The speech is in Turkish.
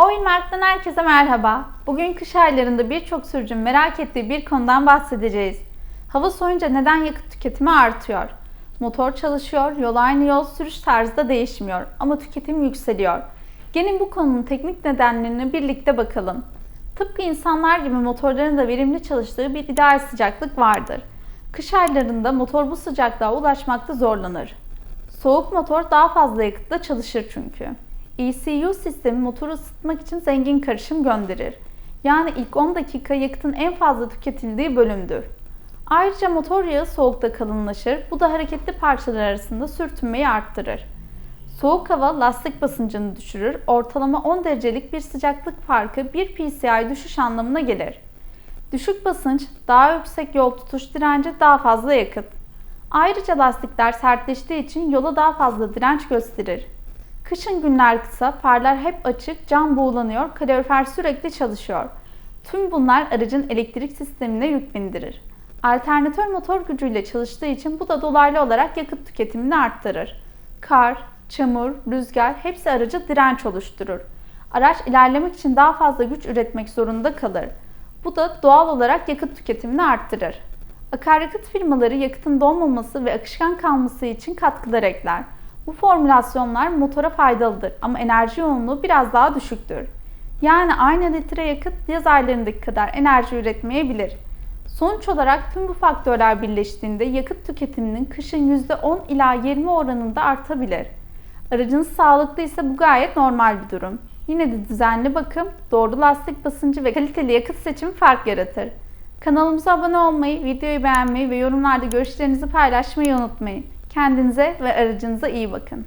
Otomark'tan herkese merhaba. Bugün kış aylarında birçok sürücünün merak ettiği bir konudan bahsedeceğiz. Hava soğuyunca neden yakıt tüketimi artıyor? Motor çalışıyor, yol aynı yol sürüş tarzı da değişmiyor ama tüketim yükseliyor. Gelin bu konunun teknik nedenlerine birlikte bakalım. Tıpkı insanlar gibi motorların da verimli çalıştığı bir ideal sıcaklık vardır. Kış aylarında motor bu sıcaklığa ulaşmakta zorlanır. Soğuk motor daha fazla yakıtla çalışır çünkü. ECU sistemi motoru ısıtmak için zengin karışım gönderir. Yani ilk 10 dakika yakıtın en fazla tüketildiği bölümdür. Ayrıca motor yağı soğukta kalınlaşır. Bu da hareketli parçalar arasında sürtünmeyi arttırır. Soğuk hava lastik basıncını düşürür. Ortalama 10 derecelik bir sıcaklık farkı 1 PCI düşüş anlamına gelir. Düşük basınç, daha yüksek yol tutuş direnci, daha fazla yakıt. Ayrıca lastikler sertleştiği için yola daha fazla direnç gösterir. Kışın günler kısa, farlar hep açık, cam buğulanıyor, kalorifer sürekli çalışıyor. Tüm bunlar aracın elektrik sistemine yük bindirir. Alternatör motor gücüyle çalıştığı için bu da dolaylı olarak yakıt tüketimini arttırır. Kar, çamur, rüzgar hepsi araca direnç oluşturur. Araç ilerlemek için daha fazla güç üretmek zorunda kalır. Bu da doğal olarak yakıt tüketimini arttırır. Akaryakıt firmaları yakıtın donmaması ve akışkan kalması için katkılar ekler. Bu formülasyonlar motora faydalıdır ama enerji yoğunluğu biraz daha düşüktür. Yani aynı litre yakıt yaz aylarındaki kadar enerji üretmeyebilir. Sonuç olarak tüm bu faktörler birleştiğinde yakıt tüketiminin kışın %10 ila 20 oranında artabilir. Aracınız sağlıklı ise bu gayet normal bir durum. Yine de düzenli bakım, doğru lastik basıncı ve kaliteli yakıt seçimi fark yaratır. Kanalımıza abone olmayı, videoyu beğenmeyi ve yorumlarda görüşlerinizi paylaşmayı unutmayın. Kendinize ve aracınıza iyi bakın.